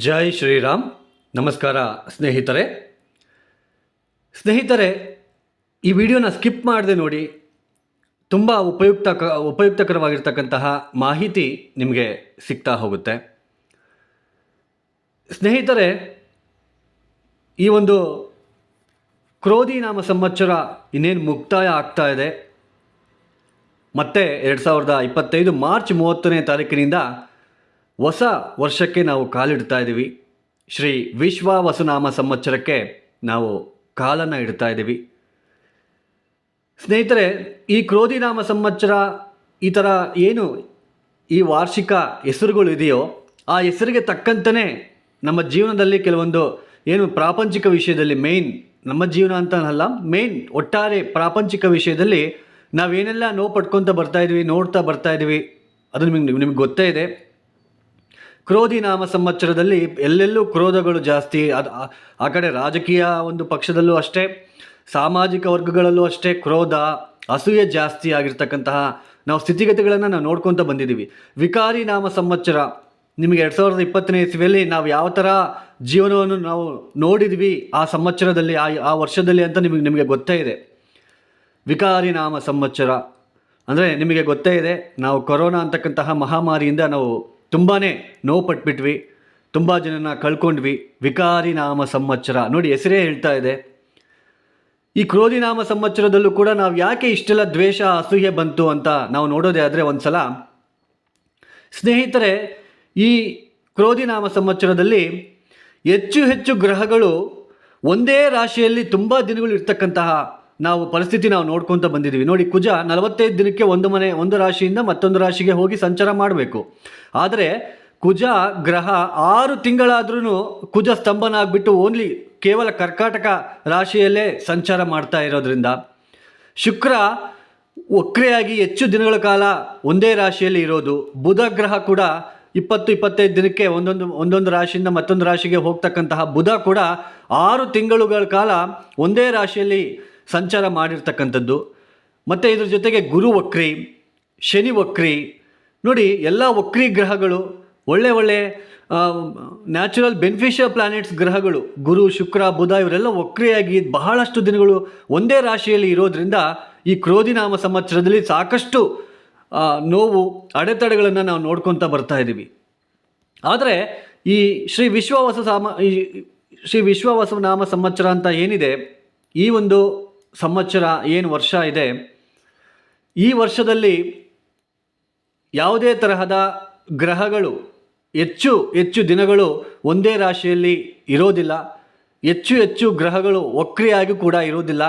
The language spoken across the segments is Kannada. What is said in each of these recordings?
ಜೈ ಶ್ರೀರಾಮ್. ನಮಸ್ಕಾರ ಸ್ನೇಹಿತರೆ. ಸ್ನೇಹಿತರೆ, ಈ ವಿಡಿಯೋನ ಸ್ಕಿಪ್ ಮಾಡದೆ ನೋಡಿ. ತುಂಬ ಉಪಯುಕ್ತ ಉಪಯುಕ್ತಕರವಾಗಿರ್ತಕ್ಕಂತಹ ಮಾಹಿತಿ ನಿಮಗೆ ಸಿಗ್ತಾ ಹೋಗುತ್ತೆ. ಸ್ನೇಹಿತರೆ, ಈ ಒಂದು ಕ್ರೋಧಿ ನಾಮ ಸಂವತ್ಸರ ಇನ್ನೇನು ಮುಕ್ತಾಯ ಆಗ್ತಾ ಇದೆ. ಮತ್ತೆ ಎರಡು ಸಾವಿರದ ಇಪ್ಪತ್ತೈದು ಮಾರ್ಚ್ ಮೂವತ್ತನೇ ತಾರೀಕಿನಿಂದ ಹೊಸ ವರ್ಷಕ್ಕೆ ನಾವು ಕಾಲಿಡ್ತಾ ಇದ್ದೀವಿ. ಶ್ರೀ ವಿಶ್ವ ವಸುನಾಮ ಸಂವತ್ಸರಕ್ಕೆ ನಾವು ಕಾಲನ್ನು ಇಡ್ತಾ ಇದ್ದೀವಿ. ಸ್ನೇಹಿತರೆ, ಈ ಕ್ರೋಧಿನಾಮ ಸಂವತ್ಸರ ಈ ಥರ ಏನು ಈ ವಾರ್ಷಿಕ ಹೆಸರುಗಳು ಇದೆಯೋ, ಆ ಹೆಸರಿಗೆ ತಕ್ಕಂತನೇ ನಮ್ಮ ಜೀವನದಲ್ಲಿ ಕೆಲವೊಂದು ಏನು ಪ್ರಾಪಂಚಿಕ ವಿಷಯದಲ್ಲಿ ಮೇಯ್ನ್ ನಮ್ಮ ಜೀವನ ಅಂತ ಅಲ್ಲ ಮೇಯ್ನ್ ಒಟ್ಟಾರೆ ಪ್ರಾಪಂಚಿಕ ವಿಷಯದಲ್ಲಿ ನಾವೇನೆಲ್ಲ ನೋವು ಪಡ್ಕೊತ ಬರ್ತಾ ಇದ್ವಿ ನೋಡ್ತಾ ಬರ್ತಾ ಇದ್ವಿ ಅದು ನಿಮಗೆ ನಿಮಗೆ ಗೊತ್ತೇ ಇದೆ. ಕ್ರೋಧಿ ನಾಮ ಸಂವತ್ಸರದಲ್ಲಿ ಎಲ್ಲೆಲ್ಲೂ ಕ್ರೋಧಗಳು ಜಾಸ್ತಿ. ಅದು ಆ- ಕಡೆ ರಾಜಕೀಯ ಒಂದು ಪಕ್ಷದಲ್ಲೂ ಅಷ್ಟೇ, ಸಾಮಾಜಿಕ ವರ್ಗಗಳಲ್ಲೂ ಅಷ್ಟೇ ಕ್ರೋಧ, ಅಸೂಯೆ ಜಾಸ್ತಿ ಆಗಿರ್ತಕ್ಕಂತಹ ನಾವು ಸ್ಥಿತಿಗತಿಗಳನ್ನು ನಾವು ನೋಡ್ಕೊತ ಬಂದಿದ್ದೀವಿ. ವಿಕಾರಿ ನಾಮ ಸಂವತ್ಸರ, ನಿಮಗೆ ಎರಡು ಸಾವಿರದ ಇಪ್ಪತ್ತನೇ ಇಸ್ವಿಯಲ್ಲಿ ನಾವು ಯಾವ ಥರ ಜೀವನವನ್ನು ನಾವು ನೋಡಿದ್ವಿ ಆ ಸಂವತ್ಸರದಲ್ಲಿ, ಆ ಆ ವರ್ಷದಲ್ಲಿ ಅಂತ ನಿಮಗೆ ನಿಮಗೆ ಗೊತ್ತೇ ಇದೆ. ವಿಕಾರಿ ನಾಮ ಸಂವತ್ಸರ, ಅಂದರೆ ನಿಮಗೆ ಗೊತ್ತೇ ಇದೆ, ನಾವು ಕೊರೋನಾ ಅಂತಕ್ಕಂತಹ ಮಹಾಮಾರಿಯಿಂದ ನಾವು ತುಂಬಾ ನೋವು ಪಟ್ಬಿಟ್ವಿ, ತುಂಬ ಜನನ ಕಳ್ಕೊಂಡ್ವಿ. ವಿಕಾರಿ ನಾಮ ಸಂವತ್ಸರ. ನೋಡಿ, ಹೆಸರೇ ಹೇಳ್ತಾ ಇದೆ. ಈ ಕ್ರೋಧಿ ನಾಮ ಸಂವತ್ಸರದಲ್ಲೂ ಕೂಡ ನಾವು ಯಾಕೆ ಇಷ್ಟೆಲ್ಲ ದ್ವೇಷ, ಅಸೂಯೆ ಬಂತು ಅಂತ ನಾವು ನೋಡೋದೇ ಆದರೆ ಒಂದು ಸಲ ಸ್ನೇಹಿತರೆ, ಈ ಕ್ರೋಧಿ ನಾಮ ಸಂವತ್ಸರದಲ್ಲಿ ಹೆಚ್ಚು ಹೆಚ್ಚು ಗ್ರಹಗಳು ಒಂದೇ ರಾಶಿಯಲ್ಲಿ ತುಂಬ ದಿನಗಳು ಇರ್ತಕ್ಕಂತಹ ನಾವು ಪರಿಸ್ಥಿತಿ ನಾವು ನೋಡ್ಕೊತ ಬಂದಿದ್ದೀವಿ. ನೋಡಿ, ಕುಜ ನಲವತ್ತೈದು ದಿನಕ್ಕೆ ಒಂದು ಮನೆ, ಒಂದು ರಾಶಿಯಿಂದ ಮತ್ತೊಂದು ರಾಶಿಗೆ ಹೋಗಿ ಸಂಚಾರ ಮಾಡಬೇಕು. ಆದರೆ ಕುಜ ಗ್ರಹ ಆರು ತಿಂಗಳಾದ್ರೂ ಕುಜ ಸ್ತಂಭನ ಆಗಿಬಿಟ್ಟು ಓನ್ಲಿ ಕೇವಲ ಕರ್ಕಾಟಕ ರಾಶಿಯಲ್ಲೇ ಸಂಚಾರ ಮಾಡ್ತಾ ಇರೋದ್ರಿಂದ ಶುಕ್ರ ವಕ್ರೆಯಾಗಿ ಹೆಚ್ಚು ದಿನಗಳ ಕಾಲ ಒಂದೇ ರಾಶಿಯಲ್ಲಿ ಇರೋದು. ಬುಧ ಗ್ರಹ ಕೂಡ ಇಪ್ಪತ್ತು, ಇಪ್ಪತ್ತೈದು ದಿನಕ್ಕೆ ಒಂದೊಂದು ಒಂದೊಂದು ರಾಶಿಯಿಂದ ಮತ್ತೊಂದು ರಾಶಿಗೆ ಹೋಗ್ತಕ್ಕಂತಹ ಬುಧ ಕೂಡ ಆರು ತಿಂಗಳುಗಳ ಕಾಲ ಒಂದೇ ರಾಶಿಯಲ್ಲಿ ಸಂಚಾರ ಮಾಡಿರ್ತಕ್ಕಂಥದ್ದು. ಮತ್ತು ಇದ್ರ ಜೊತೆಗೆ ಗುರು ವಕ್ರಿ, ಶನಿ ವಕ್ರಿ, ನೋಡಿ ಎಲ್ಲ ವಕ್ರಿ ಗ್ರಹಗಳು, ಒಳ್ಳೆ ಒಳ್ಳೆ ನ್ಯಾಚುರಲ್ ಬೆನಿಫಿಷಿಯಲ್ ಪ್ಲಾನೆಟ್ಸ್ ಗ್ರಹಗಳು, ಗುರು, ಶುಕ್ರ, ಬುಧ ಇವರೆಲ್ಲ ವಕ್ರಿಯಾಗಿ ಬಹಳಷ್ಟು ದಿನಗಳು ಒಂದೇ ರಾಶಿಯಲ್ಲಿ ಇರೋದರಿಂದ ಈ ಕ್ರೋಧಿನಾಮ ಸಂವತ್ಸರದಲ್ಲಿ ಸಾಕಷ್ಟು ನೋವು, ಅಡೆತಡೆಗಳನ್ನು ನಾವು ನೋಡ್ಕೊತಾ ಬರ್ತಾ ಇದ್ದೀವಿ ಆದರೆ ಈ ಶ್ರೀ ವಿಶ್ವವಾಸ ಸಾಮ, ಈ ಶ್ರೀ ವಿಶ್ವವಾಸ ನಾಮ ಸಂವತ್ಸರ ಅಂತ ಏನಿದೆ, ಈ ಒಂದು ಸಂವತ್ಸರ ಏನು ವರ್ಷ ಇದೆ, ಈ ವರ್ಷದಲ್ಲಿ ಯಾವುದೇ ತರಹದ ಗ್ರಹಗಳು ಹೆಚ್ಚು ಹೆಚ್ಚು ದಿನಗಳು ಒಂದೇ ರಾಶಿಯಲ್ಲಿ ಇರೋದಿಲ್ಲ. ಹೆಚ್ಚು ಹೆಚ್ಚು ಗ್ರಹಗಳು ವಕ್ರಿಯಾಗಿ ಕೂಡ ಇರೋದಿಲ್ಲ.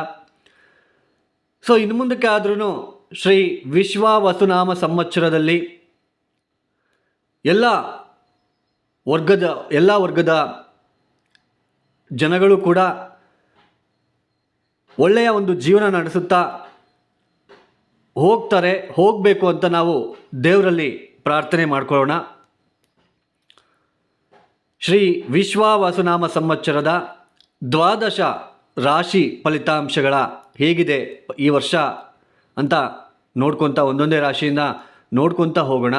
ಸೊ ಇನ್ನು ಮುಂದಕ್ಕೆ ಆದ್ರೂ ಶ್ರೀ ವಿಶ್ವ ವಸುನಾಮ ಸಂವತ್ಸರದಲ್ಲಿ ಎಲ್ಲ ವರ್ಗದ ಎಲ್ಲ ವರ್ಗದ ಜನಗಳು ಕೂಡ ಒಳ್ಳೆಯ ಒಂದು ಜೀವನ ನಡೆಸುತ್ತಾ ಹೋಗ್ತಾರೆ, ಹೋಗಬೇಕು ಅಂತ ನಾವು ದೇವರಲ್ಲಿ ಪ್ರಾರ್ಥನೆ ಮಾಡಿಕೊಳ್ಳೋಣ. ಶ್ರೀ ವಿಶ್ವ ವಸುನಾಮ ಸಂವತ್ಸರದ ದ್ವಾದಶ ರಾಶಿ ಫಲಿತಾಂಶಗಳ ಹೇಗಿದೆ ಈ ವರ್ಷ ಅಂತ ನೋಡ್ಕೊತ ಒಂದೊಂದೇ ರಾಶಿಯಿಂದ ನೋಡ್ಕೊತ ಹೋಗೋಣ.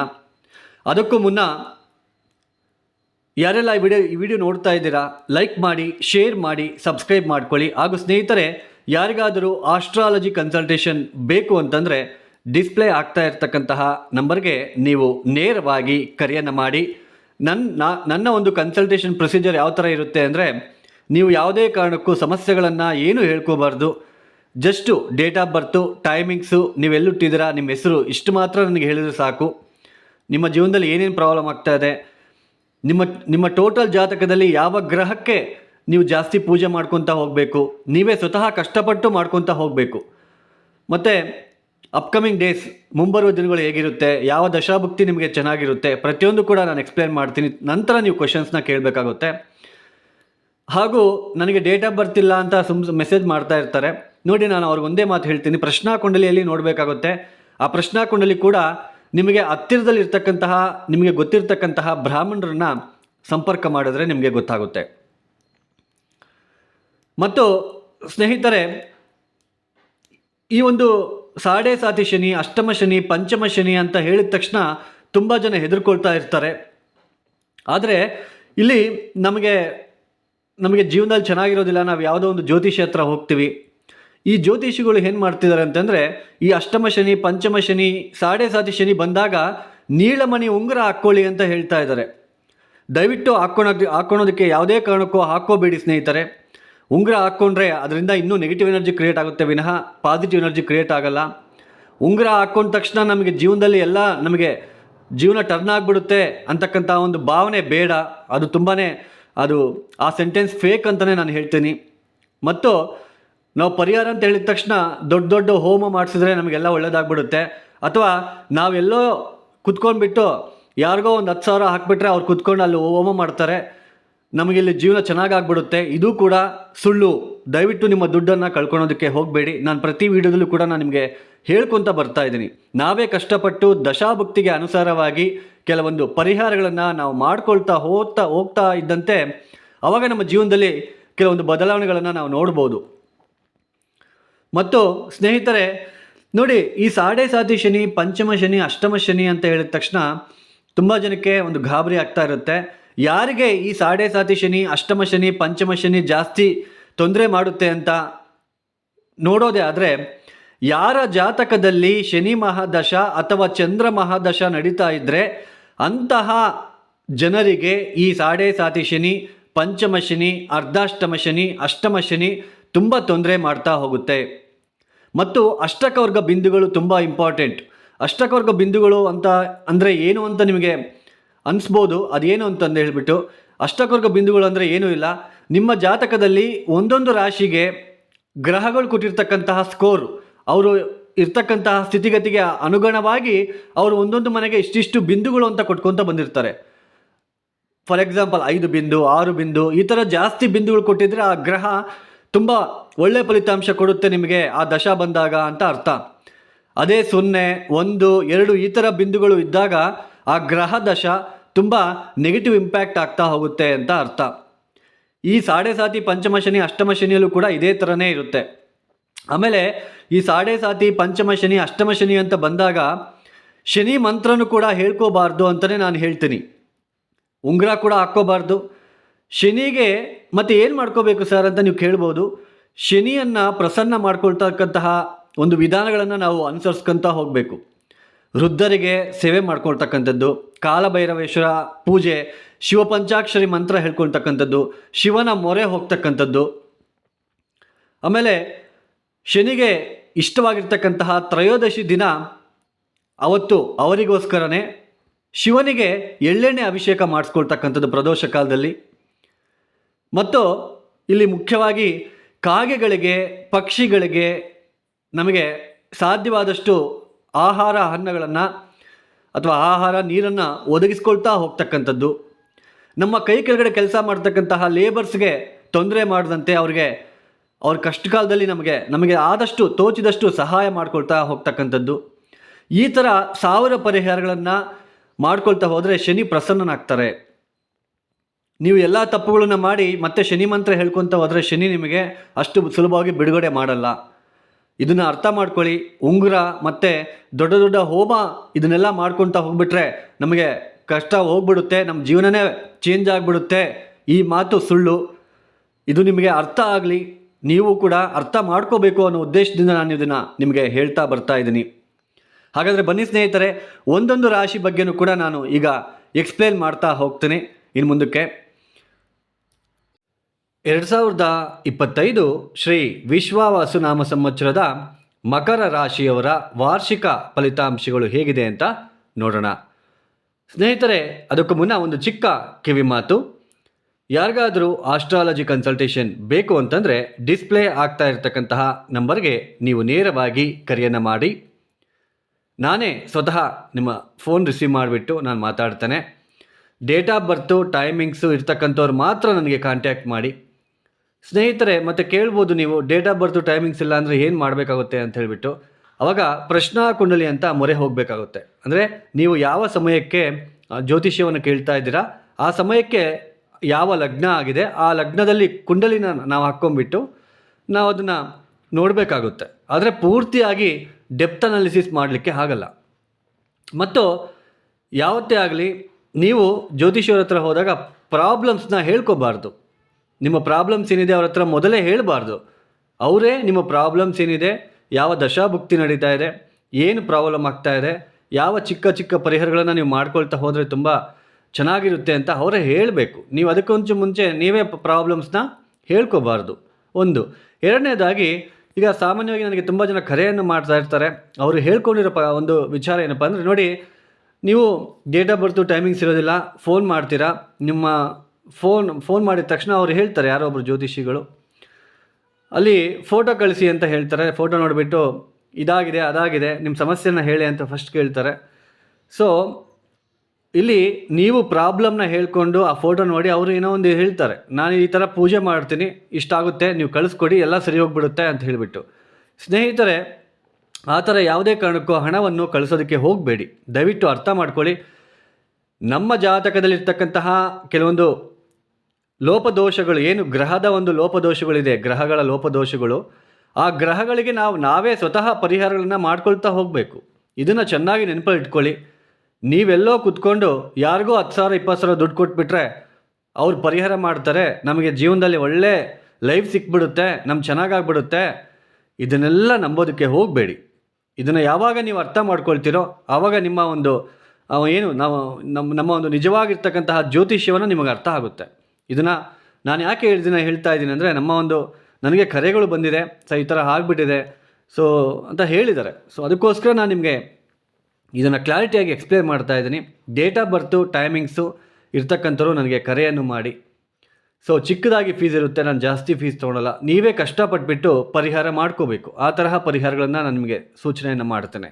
ಅದಕ್ಕೂ ಮುನ್ನ ಯಾರೆಲ್ಲ ಈ ವಿಡಿಯೋ ಈ ವಿಡಿಯೋ ನೋಡ್ತಾ ಇದ್ದೀರಾ, ಲೈಕ್ ಮಾಡಿ, ಶೇರ್ ಮಾಡಿ, ಸಬ್ಸ್ಕ್ರೈಬ್ ಮಾಡ್ಕೊಳ್ಳಿ. ಹಾಗೂ ಸ್ನೇಹಿತರೆ ಯಾರಿಗಾದರೂ ಆಸ್ಟ್ರಾಲಜಿ ಕನ್ಸಲ್ಟೇಷನ್ ಬೇಕು ಅಂತಂದರೆ ಡಿಸ್ಪ್ಲೇ ಆಗ್ತಾ ಇರ್ತಕ್ಕಂತಹ ನಂಬರ್ಗೆ ನೀವು ನೇರವಾಗಿ ಕರೆಯನ್ನು ಮಾಡಿ. ನನ್ನ ನನ್ನ ಒಂದು ಕನ್ಸಲ್ಟೇಷನ್ ಪ್ರೊಸೀಜರ್ ಯಾವ ಥರ ಇರುತ್ತೆ ಅಂದರೆ ನೀವು ಯಾವುದೇ ಕಾರಣಕ್ಕೂ ಸಮಸ್ಯೆಗಳನ್ನು ಏನು ಹೇಳ್ಕೋಬಾರ್ದು. Just date of birth timings ನೀವೆಲ್ಲುಟ್ಟಿದ್ದೀರಾ ನಿಮ್ಮ ಹೆಸರು ಇಷ್ಟು ಮಾತ್ರ ನನಗೆ ಹೇಳಿದರೆ ಸಾಕು. ನಿಮ್ಮ ಜೀವನದಲ್ಲಿ ಏನೇನು ಪ್ರಾಬ್ಲಮ್ ಆಗ್ತಾ ಇದೆ? ನಿಮ್ಮ ನಿಮ್ಮ ಟೋಟಲ್ ಜಾತಕದಲ್ಲಿ ಯಾವ ಗ್ರಹಕ್ಕೆ ನೀವು ಜಾಸ್ತಿ ಪೂಜೆ ಮಾಡ್ಕೊತಾ ಹೋಗಬೇಕು, ನೀವೇ ಸ್ವತಃ ಕಷ್ಟಪಟ್ಟು ಮಾಡ್ಕೊತ ಹೋಗಬೇಕು. ಮತ್ತು ಅಪ್ಕಮಿಂಗ್ ಡೇಸ್ ಮುಂಬರುವ ದಿನಗಳು ಹೇಗಿರುತ್ತೆ, ಯಾವ ದಶಾಭುಕ್ತಿ ನಿಮಗೆ ಚೆನ್ನಾಗಿರುತ್ತೆ, ಪ್ರತಿಯೊಂದು ಕೂಡ ನಾನು ಎಕ್ಸ್ಪ್ಲೇನ್ ಮಾಡ್ತೀನಿ. ನಂತರ ನೀವು ಕ್ವಶನ್ಸ್ನ ಕೇಳಬೇಕಾಗುತ್ತೆ. ಹಾಗೂ ನನಗೆ ಡೇಟ್ ಆಫ್ ಬರ್ತ್ ಅಂತ ಸುಮ್ ಮೆಸೇಜ್ ಮಾಡ್ತಾ ಇರ್ತಾರೆ. ನೋಡಿ ನಾನು ಅವ್ರಿಗೆ ಒಂದೇ ಮಾತು ಹೇಳ್ತೀನಿ. ಪ್ರಶ್ನಾ ಕುಂಡಲಿಯಲ್ಲಿ ನೋಡಬೇಕಾಗುತ್ತೆ. ಆ ಪ್ರಶ್ನಾ ಕುಂಡಲಿ ಕೂಡ ನಿಮಗೆ ಹತ್ತಿರದಲ್ಲಿರ್ತಕ್ಕಂತಹ, ನಿಮಗೆ ಗೊತ್ತಿರ್ತಕ್ಕಂತಹ ಬ್ರಾಹ್ಮಣರನ್ನ ಸಂಪರ್ಕ ಮಾಡಿದ್ರೆ ನಿಮಗೆ ಗೊತ್ತಾಗುತ್ತೆ. ಮತ್ತು ಸ್ನೇಹಿತರೆ, ಈ ಒಂದು ಸಾಡೆ ಸಾತಿ ಶನಿ, ಅಷ್ಟಮ ಶನಿ, ಪಂಚಮ ಶನಿ ಅಂತ ಹೇಳಿದ ತಕ್ಷಣ ತುಂಬ ಜನ ಹೆದರ್ಕೊಳ್ತಾ ಇರ್ತಾರೆ. ಆದರೆ ಇಲ್ಲಿ ನಮಗೆ ನಮಗೆ ಜೀವನದಲ್ಲಿ ಚೆನ್ನಾಗಿರೋದಿಲ್ಲ, ನಾವು ಯಾವುದೋ ಒಂದು ಜ್ಯೋತಿಷಿ ಹತ್ರ ಹೋಗ್ತೀವಿ. ಈ ಜ್ಯೋತಿಷಿಗಳು ಏನು ಮಾಡ್ತಿದ್ದಾರೆ ಅಂತಂದರೆ, ಈ ಅಷ್ಟಮ ಶನಿ, ಪಂಚಮ ಶನಿ, ಸಾಡೆ ಸಾತಿ ಶನಿ ಬಂದಾಗ ನೀಳಮಣಿ ಉಂಗುರ ಹಾಕ್ಕೊಳ್ಳಿ ಅಂತ ಹೇಳ್ತಾ ಇದ್ದಾರೆ. ದಯವಿಟ್ಟು ಹಾಕ್ಕೊಳೋದು, ಹಾಕ್ಕೊಳೋದಕ್ಕೆ ಯಾವುದೇ ಕಾರಣಕ್ಕೂ ಹಾಕ್ಕೋಬೇಡಿ ಸ್ನೇಹಿತರೆ. ಉಂಗುರ ಹಾಕ್ಕೊಂಡ್ರೆ ಅದರಿಂದ ಇನ್ನೂ ನೆಗೆಟಿವ್ ಎನರ್ಜಿ ಕ್ರಿಯೇಟ್ ಆಗುತ್ತೆ ವಿನಃ ಪಾಸಿಟಿವ್ ಎನರ್ಜಿ ಕ್ರಿಯೇಟ್ ಆಗಲ್ಲ. ಉಂಗುರ ಹಾಕ್ಕೊಂಡ ತಕ್ಷಣ ನಮಗೆ ಜೀವನದಲ್ಲಿ ಎಲ್ಲ ನಮಗೆ ಜೀವನ ಟರ್ನ್ ಆಗಿಬಿಡುತ್ತೆ ಅಂತಕ್ಕಂಥ ಒಂದು ಭಾವನೆ ಬೇಡ. ಅದು ತುಂಬಾ ಅದು ಆ ಸೆಂಟೆನ್ಸ್ ಫೇಕ್ ಅಂತಲೇ ನಾನು ಹೇಳ್ತೀನಿ. ಮತ್ತು ನಾವು ಪರಿಹಾರ ಅಂತ ಹೇಳಿದ ತಕ್ಷಣ ದೊಡ್ಡ ದೊಡ್ಡ ಹೋಮ ಮಾಡಿಸಿದ್ರೆ ನಮಗೆಲ್ಲ ಒಳ್ಳೇದಾಗ್ಬಿಡುತ್ತೆ. ಅಥವಾ ನಾವೆಲ್ಲೋ ಕುತ್ಕೊಂಡ್ಬಿಟ್ಟು ಯಾರಿಗೋ ಒಂದು ಹತ್ತು ಸಾವಿರ ಹಾಕ್ಬಿಟ್ರೆ ಅವ್ರು ಕುತ್ಕೊಂಡು ಅಲ್ಲಿ ಹೋಮ ಮಾಡ್ತಾರೆ. ನಮಗಿಲ್ಲಿ ಜೀವನ ಚೆನ್ನಾಗಾಗ್ಬಿಡುತ್ತೆ. ಇದು ಕೂಡ ಸುಳ್ಳು. ದಯವಿಟ್ಟು ನಿಮ್ಮ ದುಡ್ಡನ್ನು ಕಳ್ಕೊಳೋದಕ್ಕೆ ಹೋಗಬೇಡಿ. ನಾನು ಪ್ರತಿ ವಿಡಿಯೋದಲ್ಲೂ ಕೂಡ ನಾನು ನಿಮಗೆ ಹೇಳ್ಕೊತ ಬರ್ತಾ ಇದ್ದೀನಿ. ನಾವೇ ಕಷ್ಟಪಟ್ಟು ದಶಾಭಕ್ತಿಗೆ ಅನುಸಾರವಾಗಿ ಕೆಲವೊಂದು ಪರಿಹಾರಗಳನ್ನು ನಾವು ಮಾಡ್ಕೊಳ್ತಾ ಹೋಗ್ತಾ ಹೋಗ್ತಾ ಇದ್ದಂತೆ ಅವಾಗ ನಮ್ಮ ಜೀವನದಲ್ಲಿ ಕೆಲವೊಂದು ಬದಲಾವಣೆಗಳನ್ನು ನಾವು ನೋಡ್ಬೋದು. ಮತ್ತು ಸ್ನೇಹಿತರೆ, ನೋಡಿ, ಈ ಸಾಡೆ ಸಾತಿ ಶನಿ, ಪಂಚಮ ಶನಿ, ಅಷ್ಟಮ ಶನಿ ಅಂತ ಹೇಳಿದ ತಕ್ಷಣ ತುಂಬ ಜನಕ್ಕೆ ಒಂದು ಗಾಬರಿ ಆಗ್ತಾ ಇರುತ್ತೆ. ಯಾರಿಗೆ ಈ ಸಾಡೆ ಸಾತಿ ಶನಿ, ಅಷ್ಟಮ ಶನಿ, ಪಂಚಮ ಶನಿ ಜಾಸ್ತಿ ತೊಂದರೆ ಮಾಡುತ್ತೆ ಅಂತ ನೋಡೋದೇ ಆದರೆ ಯಾರ ಜಾತಕದಲ್ಲಿ ಶನಿ ಮಹಾದಶ ಅಥವಾ ಚಂದ್ರ ಮಹಾದಶ ನಡೀತಾ ಇದ್ದರೆ ಅಂತಹ ಜನರಿಗೆ ಈ ಸಾಡೆ ಸಾತಿ ಶನಿ, ಪಂಚಮ ಶನಿ, ಅರ್ಧಾಷ್ಟಮ ಶನಿ, ಅಷ್ಟಮ ಶನಿ ತುಂಬ ತೊಂದರೆ ಮಾಡ್ತಾ ಹೋಗುತ್ತೆ. ಮತ್ತು ಅಷ್ಟಕವರ್ಗ ಬಿಂದುಗಳು ತುಂಬ ಇಂಪಾರ್ಟೆಂಟ್ ಅಷ್ಟಕವರ್ಗ ಬಿಂದುಗಳು ಅಂತ ಅಂದರೆ ಏನು ಅಂತ ನಿಮಗೆ ಅನಿಸ್ಬೋದು, ಅದೇನು ಅಂತಂದು ಹೇಳಿಬಿಟ್ಟು, ಅಷ್ಟಕರ್ಗ ಬಿಂದುಗಳು ಅಂದರೆ ಏನೂ ಇಲ್ಲ. ನಿಮ್ಮ ಜಾತಕದಲ್ಲಿ ಒಂದೊಂದು ರಾಶಿಗೆ ಗ್ರಹಗಳು ಕೊಟ್ಟಿರ್ತಕ್ಕಂತಹ ಸ್ಕೋರ್ ಅವರು ಇರ್ತಕ್ಕಂತಹ ಸ್ಥಿತಿಗತಿಗೆ ಅನುಗುಣವಾಗಿ ಅವರು ಒಂದೊಂದು ಮನೆಗೆ ಇಷ್ಟಿಷ್ಟು ಬಿಂದುಗಳು ಅಂತ ಕೊಟ್ಕೊತ ಬಂದಿರ್ತಾರೆ. ಫಾರ್ ಎಕ್ಸಾಂಪಲ್ ಐದು ಬಿಂದು, ಆರು ಬಿಂದು, ಈ ಥರ ಜಾಸ್ತಿ ಬಿಂದುಗಳು ಕೊಟ್ಟಿದ್ರೆ ಆ ಗ್ರಹ ತುಂಬ ಒಳ್ಳೆ ಫಲಿತಾಂಶ ಕೊಡುತ್ತೆ ನಿಮಗೆ, ಆ ದಶ ಬಂದಾಗ ಅಂತ ಅರ್ಥ. ಅದೇ ಸೊನ್ನೆ, ಒಂದು, ಎರಡು ಈ ಥರ ಬಿಂದುಗಳು ಇದ್ದಾಗ ಆ ಗ್ರಹ ದಶ ತುಂಬ ನೆಗೆಟಿವ್ ಇಂಪ್ಯಾಕ್ಟ್ ಆಗ್ತಾ ಹೋಗುತ್ತೆ ಅಂತ ಅರ್ಥ. ಈ ಸಾಡೆ ಸಾತಿ ಪಂಚಮ ಶನಿ ಅಷ್ಟಮ ಶನಿಯಲ್ಲೂ ಕೂಡ ಇದೇ ಥರನೇ ಇರುತ್ತೆ. ಆಮೇಲೆ ಈ ಸಾಡೆ ಸಾತಿ ಪಂಚಮ ಶನಿ ಅಷ್ಟಮ ಶನಿ ಅಂತ ಬಂದಾಗ ಶನಿ ಮಂತ್ರನೂ ಕೂಡ ಹೇಳ್ಕೋಬಾರ್ದು ಅಂತಲೇ ನಾನು ಹೇಳ್ತೀನಿ. ಉಂಗುರ ಕೂಡ ಹಾಕ್ಕೋಬಾರ್ದು. ಶನಿಗೆ ಮತ್ತೆ ಏನು ಮಾಡ್ಕೋಬೇಕು ಸರ್ ಅಂತ ನೀವು ಕೇಳ್ಬೋದು. ಶನಿಯನ್ನು ಪ್ರಸನ್ನ ಮಾಡ್ಕೊಳ್ತಕ್ಕಂತಹ ಒಂದು ವಿಧಾನಗಳನ್ನು ನಾವು ಅನುಸರಿಸ್ಕೊಂತ ಹೋಗಬೇಕು. ವೃದ್ಧರಿಗೆ ಸೇವೆ ಮಾಡ್ಕೊಳ್ತಕ್ಕಂಥದ್ದು, ಕಾಲಭೈರವೇಶ್ವರ ಪೂಜೆ, ಶಿವಪಂಚಾಕ್ಷರಿ ಮಂತ್ರ ಹೇಳ್ಕೊಳ್ತಕ್ಕಂಥದ್ದು, ಶಿವನ ಮೊರೆ ಹೋಗ್ತಕ್ಕಂಥದ್ದು. ಆಮೇಲೆ ಶನಿಗೆ ಇಷ್ಟವಾಗಿರ್ತಕ್ಕಂತಹ ತ್ರಯೋದಶಿ ದಿನ ಅವತ್ತು ಅವರಿಗೋಸ್ಕರನೇ ಶಿವನಿಗೆ ಎಳ್ಳೆಣ್ಣೆ ಅಭಿಷೇಕ ಮಾಡಿಸ್ಕೊಳ್ತಕ್ಕಂಥದ್ದು ಪ್ರದೋಷ ಕಾಲದಲ್ಲಿ. ಮತ್ತು ಇಲ್ಲಿ ಮುಖ್ಯವಾಗಿ ಕಾಗೆಗಳಿಗೆ, ಪಕ್ಷಿಗಳಿಗೆ ನಮಗೆ ಸಾಧ್ಯವಾದಷ್ಟು ಆಹಾರ ಅನ್ನಗಳನ್ನು ಅಥವಾ ಆಹಾರ ನೀರನ್ನು ಒದಗಿಸ್ಕೊಳ್ತಾ ಹೋಗ್ತಕ್ಕಂಥದ್ದು. ನಮ್ಮ ಕೈ ಕೆಳಗಡೆ ಕೆಲಸ ಮಾಡ್ತಕ್ಕಂತಹ ಲೇಬರ್ಸ್ಗೆ ತೊಂದರೆ ಮಾಡದಂತೆ ಅವ್ರಿಗೆ ಅವ್ರ ಕಷ್ಟ ಕಾಲದಲ್ಲಿ ನಮಗೆ ನಮಗೆ ಆದಷ್ಟು ತೋಚಿದಷ್ಟು ಸಹಾಯ ಮಾಡ್ಕೊಳ್ತಾ ಹೋಗ್ತಕ್ಕಂಥದ್ದು. ಈ ಥರ ಸಾವಿರ ಪರಿಹಾರಗಳನ್ನು ಮಾಡ್ಕೊಳ್ತಾ ಹೋದರೆ ಶನಿ ಪ್ರಸನ್ನನಾಗ್ತಾರೆ. ನೀವು ಎಲ್ಲ ತಪ್ಪುಗಳನ್ನು ಮಾಡಿ ಮತ್ತೆ ಶನಿ ಮಂತ್ರ ಹೇಳ್ಕೊತ ಹೋದರೆ ಶನಿ ನಿಮಗೆ ಅಷ್ಟು ಸುಲಭವಾಗಿ ಬಿಡುಗಡೆ ಮಾಡಲ್ಲ. ಇದನ್ನು ಅರ್ಥ ಮಾಡ್ಕೊಳ್ಳಿ. ಉಂಗುರ ಮತ್ತು ದೊಡ್ಡ ದೊಡ್ಡ ಹೋಮ ಇದನ್ನೆಲ್ಲ ಮಾಡ್ಕೊತಾ ಹೋಗ್ಬಿಟ್ರೆ ನಮಗೆ ಕಷ್ಟ ಹೋಗ್ಬಿಡುತ್ತೆ ನಮ್ಮ ಜೀವನನೇ ಚೇಂಜ್ ಆಗಿಬಿಡುತ್ತೆ. ಈ ಮಾತು ಸುಳ್ಳು. ಇದು ನಿಮಗೆ ಅರ್ಥ ಆಗಲಿ. ನೀವು ಕೂಡ ಅರ್ಥ ಮಾಡ್ಕೋಬೇಕು ಅನ್ನೋ ಉದ್ದೇಶದಿಂದ ನಾನು ಇದನ್ನು ನಿಮಗೆ ಹೇಳ್ತಾ ಬರ್ತಾ ಇದ್ದೀನಿ. ಹಾಗಾದರೆ ಬನ್ನಿ ಸ್ನೇಹಿತರೆ, ಒಂದೊಂದು ರಾಶಿ ಬಗ್ಗೆನೂ ಕೂಡ ನಾನು ಈಗ ಎಕ್ಸ್ಪ್ಲೇನ್ ಮಾಡ್ತಾ ಹೋಗ್ತೀನಿ. ಇನ್ನು ಮುಂದಕ್ಕೆ ಎರಡು ಸಾವಿರದ ಇಪ್ಪತ್ತೈದು ಶ್ರೀ ವಿಶ್ವವಾಸು ನಾಮ ಸಂವತ್ಸರದ ಮಕರ ರಾಶಿಯವರ ವಾರ್ಷಿಕ ಫಲಿತಾಂಶಗಳು ಹೇಗಿದೆ ಅಂತ ನೋಡೋಣ. ಸ್ನೇಹಿತರೆ, ಅದಕ್ಕೂ ಮುನ್ನ ಒಂದು ಚಿಕ್ಕ ಕಿವಿ ಮಾತು. ಯಾರಿಗಾದರೂ ಆಸ್ಟ್ರಾಲಜಿ ಕನ್ಸಲ್ಟೇಷನ್ ಬೇಕು ಅಂತಂದರೆ ಡಿಸ್ಪ್ಲೇ ಆಗ್ತಾ ಇರತಕ್ಕಂತಹ ನಂಬರ್ಗೆ ನೀವು ನೇರವಾಗಿ ಕರೆಯನ್ನು ಮಾಡಿ. ನಾನೇ ಸ್ವತಃ ನಿಮ್ಮ ಫೋನ್ ರಿಸೀವ್ ಮಾಡಿಬಿಟ್ಟು ನಾನು ಮಾತಾಡ್ತೇನೆ. ಡೇಟ್ ಆಫ್ ಬರ್ತು ಟೈಮಿಂಗ್ಸು ಇರ್ತಕ್ಕಂಥವ್ರು ಮಾತ್ರ ನನಗೆ ಕಾಂಟ್ಯಾಕ್ಟ್ ಮಾಡಿ. ಸ್ನೇಹಿತರೆ, ಮತ್ತೆ ಕೇಳ್ಬೋದು ನೀವು ಡೇಟ್ ಆಫ್ ಬರ್ತು ಟೈಮಿಂಗ್ಸ್ ಇಲ್ಲ ಅಂದರೆ ಏನು ಮಾಡಬೇಕಾಗುತ್ತೆ ಅಂತ ಹೇಳಿಬಿಟ್ಟು, ಅವಾಗ ಪ್ರಶ್ನಾ ಕುಂಡಲಿ ಅಂತ ಮೊರೆ ಹೋಗಬೇಕಾಗುತ್ತೆ. ಅಂದರೆ ನೀವು ಯಾವ ಸಮಯಕ್ಕೆ ಜ್ಯೋತಿಷ್ಯವನ್ನು ಕೇಳ್ತಾ ಇದ್ದೀರಾ, ಆ ಸಮಯಕ್ಕೆ ಯಾವ ಲಗ್ನ ಆಗಿದೆ, ಆ ಲಗ್ನದಲ್ಲಿ ಕುಂಡಲಿನ ನಾವು ಹಾಕ್ಕೊಂಬಿಟ್ಟು ನಾವು ಅದನ್ನು ನೋಡಬೇಕಾಗುತ್ತೆ. ಆದರೆ ಪೂರ್ತಿಯಾಗಿ ಡೆಪ್ತ್ ಅನಾಲಿಸಿಸ್ ಮಾಡಲಿಕ್ಕೆ ಆಗಲ್ಲ. ಮತ್ತು ಯಾವತ್ತೇ ಆಗಲಿ, ನೀವು ಜ್ಯೋತಿಷ್ಯರ ಹತ್ರ ಹೋದಾಗ ಪ್ರಾಬ್ಲಮ್ಸ್ನ ಹೇಳ್ಕೋಬಾರ್ದು. ನಿಮ್ಮ ಪ್ರಾಬ್ಲಮ್ಸ್ ಏನಿದೆ ಅವ್ರ ಹತ್ರ ಮೊದಲೇ ಹೇಳಬಾರ್ದು. ಅವರೇ ನಿಮ್ಮ ಪ್ರಾಬ್ಲಮ್ಸ್ ಏನಿದೆ, ಯಾವ ದಶಾಭುಕ್ತಿ ನಡೀತಾ ಇದೆ, ಏನು ಪ್ರಾಬ್ಲಮ್ ಆಗ್ತಾ ಇದೆ, ಯಾವ ಚಿಕ್ಕ ಚಿಕ್ಕ ಪರಿಹಾರಗಳನ್ನು ನೀವು ಮಾಡ್ಕೊಳ್ತಾ ಹೋದರೆ ತುಂಬ ಚೆನ್ನಾಗಿರುತ್ತೆ ಅಂತ ಅವರೇ ಹೇಳಬೇಕು. ನೀವು ಅದಕ್ಕೊಂಚು ಮುಂಚೆ ನೀವೇ ಪ್ರಾಬ್ಲಮ್ಸ್ನ ಹೇಳ್ಕೋಬಾರ್ದು. ಒಂದು. ಎರಡನೇದಾಗಿ, ಈಗ ಸಾಮಾನ್ಯವಾಗಿ ನನಗೆ ತುಂಬ ಜನ ಕರೆಯನ್ನು ಮಾಡ್ತಾ ಇರ್ತಾರೆ. ಅವರು ಹೇಳ್ಕೊಂಡಿರೋ ಪ, ಒಂದು ವಿಚಾರ ಏನಪ್ಪ ಅಂದರೆ ನೋಡಿ, ನೀವು ಡೇಟ್ ಆಫ್ ಬರ್ತು ಟೈಮಿಂಗ್ಸ್ ಇರೋದಿಲ್ಲ ಫೋನ್ ಮಾಡ್ತೀರಾ, ನಿಮ್ಮ ಫೋನ್ ಫೋನ್ ಮಾಡಿದ ತಕ್ಷಣ ಅವ್ರು ಹೇಳ್ತಾರೆ ಯಾರೋ ಒಬ್ಬರು ಜ್ಯೋತಿಷಿಗಳು. ಅಲ್ಲಿ ಫೋಟೋ ಕಳಿಸಿ ಅಂತ ಹೇಳ್ತಾರೆ. ಫೋಟೋ ನೋಡಿಬಿಟ್ಟು, ಇದಾಗಿದೆ, ಅದಾಗಿದೆ ನಿಮ್ಮ ಸಮಸ್ಯೆನ ಹೇಳಿ ಅಂತ ಫಸ್ಟ್ ಕೇಳ್ತಾರೆ. ಸೊ ಇಲ್ಲಿ ನೀವು ಪ್ರಾಬ್ಲಮ್ನ ಹೇಳ್ಕೊಂಡು ಆ ಫೋಟೋ ನೋಡಿ ಅವರು ಏನೋ ಒಂದು ಹೇಳ್ತಾರೆ. ನಾನು ಈ ಥರ ಪೂಜೆ ಮಾಡ್ತೀನಿ ಇಷ್ಟಾಗುತ್ತೆ ನೀವು ಕಳಿಸ್ಕೊಡಿ, ಎಲ್ಲ ಸರಿ ಹೋಗ್ಬಿಡುತ್ತೆ ಅಂತ ಹೇಳಿಬಿಟ್ಟು. ಸ್ನೇಹಿತರೆ, ಆ ಥರ ಯಾವುದೇ ಕಾರಣಕ್ಕೂ ಹಣವನ್ನು ಕಳಿಸೋದಕ್ಕೆ ಹೋಗಬೇಡಿ. ದಯವಿಟ್ಟು ಅರ್ಥ ಮಾಡ್ಕೊಳ್ಳಿ. ನಮ್ಮ ಜಾತಕದಲ್ಲಿರ್ತಕ್ಕಂತಹ ಕೆಲವೊಂದು ಲೋಪದೋಷಗಳು ಏನು? ಗ್ರಹದ ಒಂದು ಲೋಪದೋಷಗಳಿದೆ, ಗ್ರಹಗಳ ಲೋಪದೋಷಗಳು. ಆ ಗ್ರಹಗಳಿಗೆ ನಾವು, ನಾವೇ ಸ್ವತಃ ಪರಿಹಾರಗಳನ್ನು ಮಾಡ್ಕೊಳ್ತಾ ಹೋಗಬೇಕು. ಇದನ್ನು ಚೆನ್ನಾಗಿ ನೆನಪಲ್ಲಿ ಇಟ್ಕೊಳ್ಳಿ ನೀವೆಲ್ಲೋ ಕುತ್ಕೊಂಡು ಯಾರಿಗೋ ಹತ್ತು ಸಾವಿರ, ಇಪ್ಪತ್ತು ಸಾವಿರ ದುಡ್ಡು ಕೊಟ್ಬಿಟ್ರೆ ಅವ್ರು ಪರಿಹಾರ ಮಾಡ್ತಾರೆ. ನಮಗೆ ಜೀವನದಲ್ಲಿ ಒಳ್ಳೆ ಲೈಫ್ ಸಿಕ್ಬಿಡುತ್ತೆ ನಮ್ಮ ಚೆನ್ನಾಗಾಗ್ಬಿಡುತ್ತೆ. ಇದನ್ನೆಲ್ಲ ನಂಬೋದಕ್ಕೆ ಹೋಗಬೇಡಿ. ಇದನ್ನು ಯಾವಾಗ ನೀವು ಅರ್ಥ ಮಾಡ್ಕೊಳ್ತೀರೋ, ಆವಾಗ ನಿಮ್ಮ ಒಂದು ಏನು, ನಾವು ನಮ್ಮ ನಮ್ಮ ಒಂದು ನಿಜವಾಗಿರ್ತಕ್ಕಂತಹ ಜ್ಯೋತಿಷ್ಯವನ್ನು ನಿಮಗೆ ಅರ್ಥ ಆಗುತ್ತೆ. ಇದನ್ನು ನಾನು ಯಾಕೆ ಇದನ್ನ ಹೇಳ್ತಾ ಇದ್ದೀನಿ ಅಂದರೆ ನಮ್ಮ ಒಂದು ನನಗೆ ಕರೆಗಳು ಬಂದಿದೆ, ಸೊ ಈ ಥರ ಆಗಿಬಿಟ್ಟಿದೆ, ಸೊ ಅಂತ ಹೇಳಿದ್ದಾರೆ. ಸೊ ಅದಕ್ಕೋಸ್ಕರ ನಾನು ನಿಮಗೆ ಇದನ್ನು ಕ್ಲಾರಿಟಿಯಾಗಿ ಎಕ್ಸ್ಪ್ಲೇನ್ ಮಾಡ್ತಾ ಇದ್ದೀನಿ. ಡೇಟ್ ಆಫ್ ಬರ್ತು ಟೈಮಿಂಗ್ಸು ಇರ್ತಕ್ಕಂಥವ್ರು ನನಗೆ ಕರೆಯನ್ನು ಮಾಡಿ. ಸೊ ಚಿಕ್ಕದಾಗಿ ಫೀಸ್ ಇರುತ್ತೆ, ನಾನು ಜಾಸ್ತಿ ಫೀಸ್ ತೊಗೊಳಲ್ಲ. ನೀವೇ ಕಷ್ಟಪಟ್ಟುಬಿಟ್ಟು ಪರಿಹಾರ ಮಾಡ್ಕೋಬೇಕು. ಆ ತರಹ ಪರಿಹಾರಗಳನ್ನು ನಾನು ನಿಮಗೆ ಸೂಚನೆಯನ್ನು ಮಾಡ್ತೇನೆ.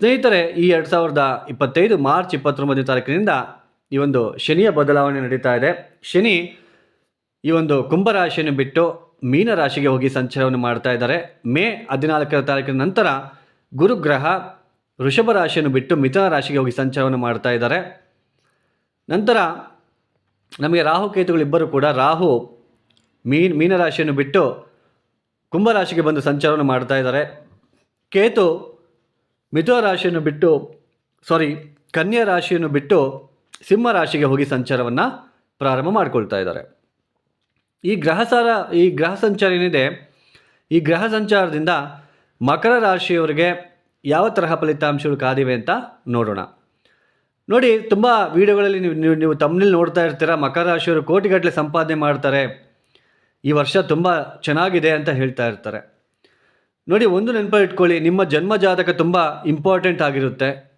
ಸ್ನೇಹಿತರೆ, ಈ ಎರಡು ಸಾವಿರದ ಇಪ್ಪತ್ತೈದು ಮಾರ್ಚ್ ಇಪ್ಪತ್ತೊಂಬತ್ತನೇ ತಾರೀಕಿನಿಂದ ಈ ಒಂದು ಶನಿಯ ಬದಲಾವಣೆ ನಡೀತಾ ಇದೆ. ಶನಿ ಈ ಒಂದು ಕುಂಭರಾಶಿಯನ್ನು ಬಿಟ್ಟು ಮೀನ ರಾಶಿಗೆ ಹೋಗಿ ಸಂಚಾರವನ್ನು ಮಾಡ್ತಾ ಇದ್ದಾರೆ. ಮೇ ಹದಿನಾಲ್ಕರ ತಾರೀಕಿನ ನಂತರ ಗುರುಗ್ರಹ ವೃಷಭ ರಾಶಿಯನ್ನು ಬಿಟ್ಟು ಮಿಥುನ ರಾಶಿಗೆ ಹೋಗಿ ಸಂಚಾರವನ್ನು ಮಾಡ್ತಾ ಇದ್ದಾರೆ. ನಂತರ ನಮಗೆ ರಾಹು ಕೇತುಗಳಿಬ್ಬರು ಕೂಡ ರಾಹು ಮೀನ್ ಮೀನರಾಶಿಯನ್ನು ಬಿಟ್ಟು ಕುಂಭರಾಶಿಗೆ ಬಂದು ಸಂಚಾರವನ್ನು ಮಾಡ್ತಾ ಇದ್ದಾರೆ. ಕೇತು ಮಿಥುನ ರಾಶಿಯನ್ನು ಬಿಟ್ಟು ಸಾರಿ ಕನ್ಯಾ ರಾಶಿಯನ್ನು ಬಿಟ್ಟು ಸಿಂಹ ರಾಶಿಗೆ ಹೋಗಿ ಸಂಚಾರವನ್ನು ಪ್ರಾರಂಭ ಮಾಡಿಕೊಳ್ತಾ ಇದ್ದಾರೆ. ಈ ಗ್ರಹಸಾರ, ಈ ಗ್ರಹ ಸಂಚಾರ ಏನಿದೆ? ಈ ಗ್ರಹ ಸಂಚಾರದಿಂದ ಮಕರ ರಾಶಿಯವರಿಗೆ ಯಾವ ತರಹ ಫಲಿತಾಂಶಗಳು ಕಾದಿವೆ ಅಂತ ನೋಡೋಣ. ನೋಡಿ, ತುಂಬ ವಿಡಿಯೋಗಳಲ್ಲಿ ನೀವು ನೀವು ತಮ್ಮನಲ್ಲಿ ನೋಡ್ತಾ ಇರ್ತೀರ, ಮಕರ ರಾಶಿಯವರು ಕೋಟಿಗಟ್ಟಲೆ ಸಂಪಾದನೆ ಮಾಡ್ತಾರೆ. ಈ ವರ್ಷ ತುಂಬ ಚೆನ್ನಾಗಿದೆ ಅಂತ ಹೇಳ್ತಾ ಇರ್ತಾರೆ. ನೋಡಿ, ಒಂದು ನೆನಪು ಇಟ್ಕೊಳ್ಳಿ ನಿಮ್ಮ ಜನ್ಮ ಜಾತಕ ತುಂಬ ಇಂಪಾರ್ಟೆಂಟ್ ಆಗಿರುತ್ತೆ.